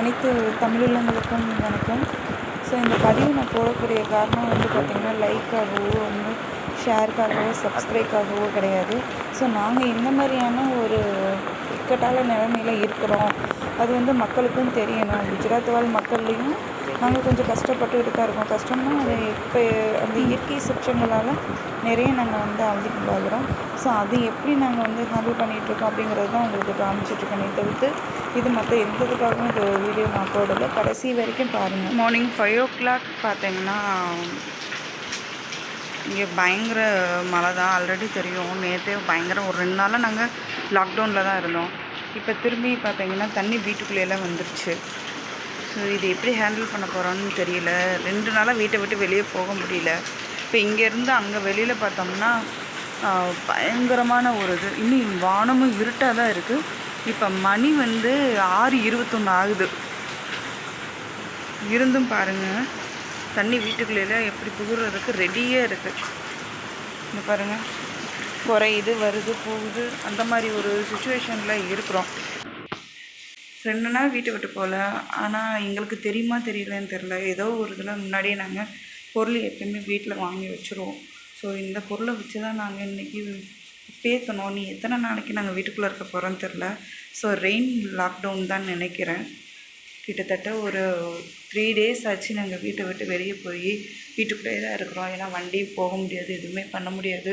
அனைத்து தமிழுள்ளங்களுக்கும் வணக்கம். ஸோ இந்த பதிவு நான் போடக்கூடிய காரணம் வந்து பார்த்திங்கன்னா லைக்காகவோ வந்து ஷேருக்காகவோ சப்ஸ்கிரைக்காகவோ கிடையாது. ஸோ நாங்கள் என்ன மாதிரியான ஒரு இக்கட்டான நிலைமையில் இருக்கிறோம். அது வந்து மக்களுக்கும் தெரியணும். குஜராத் வாழ் மக்கள்லேயும் நாங்கள் கொஞ்சம் கஷ்டப்பட்டுக்கிட்டு தான் இருக்கோம். கஷ்டம்னா அது இப்போ அந்த இயற்கை சீற்றங்களால் நிறைய நாங்கள் வந்து அவதிக்குள்ளாகிறோம் ஸோ அது எப்படி நாங்கள் வந்து ஹேண்டில் பண்ணிகிட்ருக்கோம் அப்படிங்கிறது தான் உங்களுக்கு காமிச்சிட்ருக்கேனே தவிர்த்து இது மற்ற எந்த இதுக்காகவும் இந்த வீடியோ நான் போடலை. கடைசி வரைக்கும் பாருங்கள் மார்னிங் ஃபைவ் ஓ கிளாக் பார்த்தீங்கன்னா இங்கே பயங்கர மழை தான் ஆல்ரெடி தெரியும். நேற்றே பயங்கர ஒரு ரெண்டு நாளாக நாங்கள் லாக்டவுனில் தான் இருந்தோம். இப்போ திரும்பி பார்த்தீங்கன்னா தண்ணி வீட்டுக்குள்ளேயெல்லாம் வந்துருச்சு. ஸோ இது எப்படி ஹேண்டில் பண்ண போகிறோன்னு தெரியல. ரெண்டு நாளாக வீட்டை விட்டு வெளியே போக முடியல. இப்போ இங்கேருந்து அங்கே வெளியில் பார்த்தோம்னா பயங்கரமான ஒரு இது. இன்னும் வானமும் இருட்டாக தான் இருக்குது இப்போ மணி வந்து ஆறு இருபத்தொன்று ஆகுது. இருந்தும் பாருங்கள் தண்ணி வீட்டுக்குள்ளே எப்படி புகுறதுக்கு ரெடியாக இருக்குது இந்த பாருங்கள் குறையுது வருது போகுது. அந்த மாதிரி ஒரு சுச்சுவேஷனில் இருக்கிறோம். ரெண்டு நாள் வீட்டை விட்டு போகல. ஆனால் எங்களுக்கு தெரியுமா தெரியலன்னு தெரில ஏதோ ஒரு இதில் முன்னாடியே நாங்கள் பொருள் எப்பயுமே வீட்டில் வாங்கி வச்சுருவோம். ஸோ இந்த பொருளை வச்சு தான் நாங்கள் இன்றைக்கி பேசணும் நீ எத்தனை நாளைக்கு நாங்கள் வீட்டுக்குள்ளே இருக்க போகிறோன்னு தெரில ஸோ ரெயின் லாக்டவுன் தான் நினைக்கிறேன். கிட்டத்தட்ட ஒரு த்ரீ டேஸ் ஆச்சு நாங்கள் வீட்டை விட்டு வெளியே போய் வீட்டுக்குள்ளேயே தான் இருக்கிறோம். ஏன்னா வண்டி போக முடியாது எதுவுமே பண்ண முடியாது.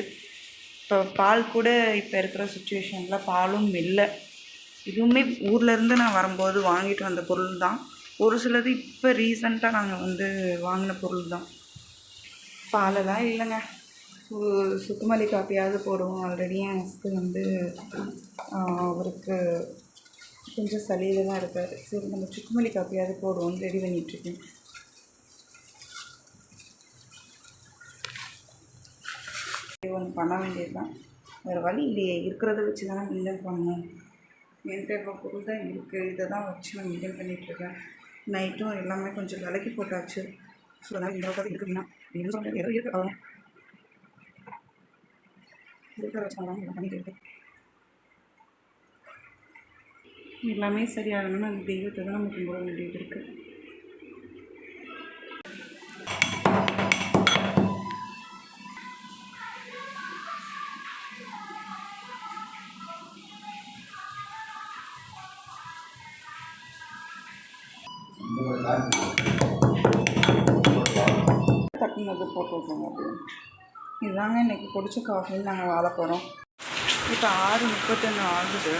இப்போ பால் கூட இப்போ இருக்கிற சுச்சுவேஷனில் பாலும் இல்லை. இதுவுமே ஊர்லேருந்து நான் வரும்போது வாங்கிட்டு வந்த பொருள் தான் ஒரு சிலது இப்போ ரீசண்டாக நாங்கள் வந்து வாங்கின பொருள் தான் பாலெல்லாம் இல்லைங்க. சு- சுக்குமல்லி காப்பியாவது போடுவோம். ஆல்ரெடி என் ஹஸ்பண்ட் வந்து அவருக்கு கொஞ்சம் சளியில் தான் இருக்கார். சரி நம்ம சுக்குமல்லி காப்பியாவது போடுவோம் ரெடி பண்ணிகிட்ருக்கேன் ஒன்று பண்ண வேண்டியது தான் வேறு வழி இல்லையே. இருக்கிறத வச்சு தானே மெயின்டைன் பண்ணணும். என்கிட்ட இப்போ பொருள் தான் இருக்குது இதை தான் வச்சு நான் மெயின்டைன் பண்ணிகிட்ருக்கேன் நைட்டும் எல்லாமே கொஞ்சம் விலைக்கு போட்டாச்சு. ஸோ அதனால் இந்த அளவுக்கு இருக்குதுன்னா அப்படின்னு சொல்லிட்டு ஏதோ இருக்கு. அவ்வளோ இருக்கிற தான் எல்லாம் பண்ணிட்டு இருக்கேன். எல்லாமே சரியாகணும்னா அந்த தெய்வத்தை தான் நம்ம கும்பிட வேண்டியது இருக்குது தட்டுனது போட்டு விட்ருங்க அப்படின்னு இதுதாங்க இன்றைக்கி பிடிச்ச காஃபின்னு நாங்கள் வாழ போகிறோம் இப்போ ஆறு முப்பத்தொன்று ஆகுது.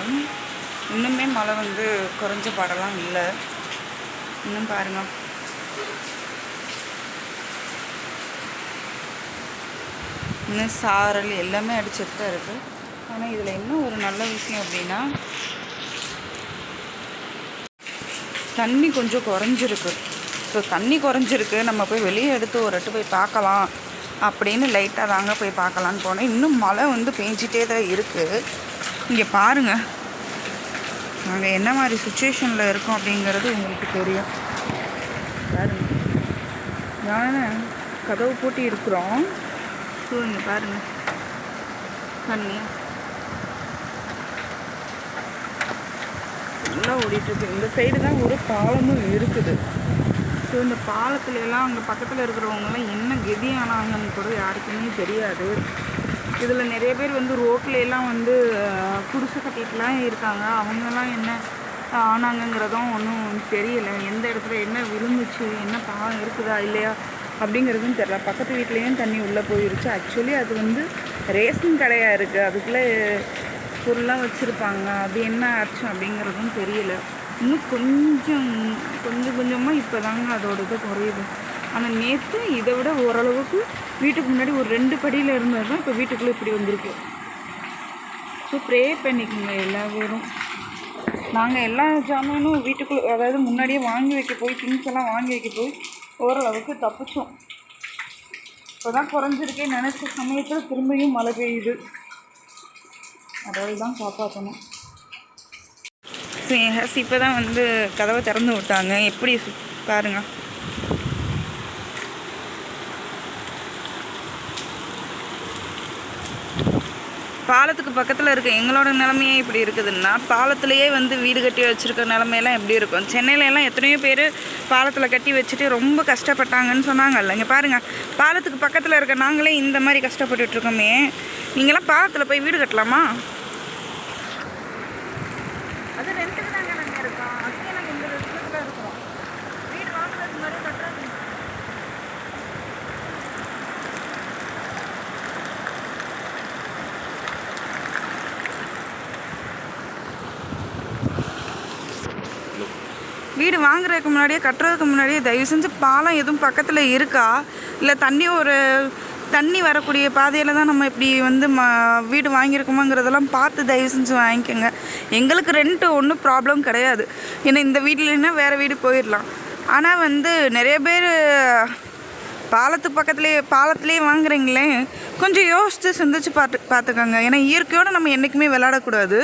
இன்னுமே மழை வந்து குறைஞ்ச பாடலாம் இல்லை. இன்னும் பாருங்கள் இன்னும் சாரல் எல்லாமே அடிச்சுட்டு தான் இருக்குது ஆனால் இதில் என்ன ஒரு நல்ல விஷயம் அப்படின்னா தண்ணி கொஞ்சம் குறைஞ்சிருக்கு. ஸோ தண்ணி குறைஞ்சிருக்கு நம்ம போய் வெளியே எடுத்து ஒரு எட்டு போய் பார்க்கலாம். அப்படின்னு லைட்டாக தாங்க போய் பார்க்கலான்னு போனேன் இன்னும் மழை வந்து பேஞ்சிட்டே தான் இருக்குது இங்கே பாருங்கள் நாங்கள் என்ன மாதிரி சுச்சுவேஷனில் இருக்கோம் அப்படிங்கிறது உங்களுக்கு தெரியும். பாருங்க. நான் கதவு பூட்டி இருக்கிறோம். ஸோ இங்கே பாருங்கள் தண்ணி நல்லா ஓடிட்டுருக்கு இந்த சைடு தான் ஒரு பாலமும் இருக்குது. ஸோ இந்த பாலத்துல எல்லாம் அங்கே பக்கத்தில் இருக்கிறவங்கலாம் என்ன கதி ஆனாங்கன்னு கூட யாருக்குமே தெரியாது. இதில் நிறைய பேர் வந்து ரோட்லையெல்லாம் எல்லாம் வந்து குடிசை கட்டிட்டுலாம் இருக்காங்க. அவங்கெல்லாம் என்ன ஆனாங்கங்கிறதும் ஒன்றும் தெரியலை. எந்த இடத்துல என்ன விழுந்துச்சு என்ன பாவம் இருக்குதா இல்லையா அப்படிங்கிறதும் தெரில பக்கத்து வீட்லேயும் தண்ணி உள்ளே போயிருச்சு. ஆக்சுவலி அது வந்து ரேஷன் கடையாக இருக்குது அதுக்குள்ளே பொருள்லாம் வச்சுருப்பாங்க. அது என்ன ஆச்சு அப்படிங்கிறதும் தெரியல. இன்னும் கொஞ்சம் கொஞ்சம் கொஞ்சமாக இப்போ தாங்க அதோட இது குறையுது. ஆனால் நேற்று இதை விட ஓரளவுக்கு வீட்டுக்கு முன்னாடி ஒரு ரெண்டு படியில் இருந்தது தான் இப்போ வீட்டுக்குள்ளே இப்படி வந்திருக்கு. ஸோ ப்ரே பண்ணிக்கோங்க எல்லா பேரும் நாங்கள் எல்லா ஜாமானும் வீட்டுக்குள்ளே அதாவது முன்னாடியே வாங்கி வைக்க போய் திங்ஸ் எல்லாம் வாங்கி வைக்க போய் ஓரளவுக்கு தப்பிச்சோம். இப்போ தான் குறைஞ்சிருக்கே நினச்ச சமயத்தில் திரும்பியும் மழை பெய்யுது. அதாவது தான் காப்பாற்றணும் ஸோ என் ஹஸ் இப்போ தான் வந்து கதவை திறந்து விட்டாங்க. எப்படி பாருங்க. பாலத்துக்கு பக்கத்தில் இருக்க எங்களோட நிலமையே இப்படி இருக்குதுன்னா பாலத்திலேயே வந்து வீடு கட்டி வச்சுருக்க நிலமையெல்லாம் எப்படி இருக்கும்? சென்னையிலலாம் எத்தனையோ பேர் பாலத்தில் கட்டி வச்சுட்டு ரொம்ப கஷ்டப்பட்டாங்கன்னு சொன்னாங்கல்ல. இங்கே பாருங்கள் பாலத்துக்கு பக்கத்தில் இருக்க நாங்களே இந்த மாதிரி கஷ்டப்பட்டுட்ருக்கோமே நீங்களாம் பாலத்தில் போய் வீடு கட்டலாமா அது ரெண்டுக்கு தாங்க நாங்கள் இருக்கோம் அதுக்கே நாங்கள் இந்த விஷயத்தில் இருக்கிறோம் வீடு வாங்குறதுக்கு முன்னாடி கட்டுறது வீடு வாங்குறதுக்கு முன்னாடியே கட்டுறதுக்கு முன்னாடியே தயவு செஞ்சு பாலம் எதுவும் பக்கத்தில் இருக்கா? இல்லை தண்ணி ஒரு தண்ணி வரக்கூடிய பாதையில் தான் நம்ம இப்படி வந்து ம வீடு வாங்கியிருக்கோமாங்கிறதெல்லாம் பார்த்து தயவு செஞ்சு வாங்கிக்கோங்க. எங்களுக்கு ரெண்ட்டு ஒன்றும் ப்ராப்ளம் கிடையாது. ஏன்னா இந்த வீட்டிலன்னா வேறு வீடு போயிடலாம். ஆனால் வந்து நிறைய பேர் பாலத்துக்கு பக்கத்துலேயே பாலத்துலேயே வாங்குறீங்களே கொஞ்சம் யோசித்து சிந்திச்சு பார்த்து பார்த்துக்கோங்க. ஏன்னா இயற்கையோடு நம்ம என்றைக்குமே விளையாடக்கூடாது.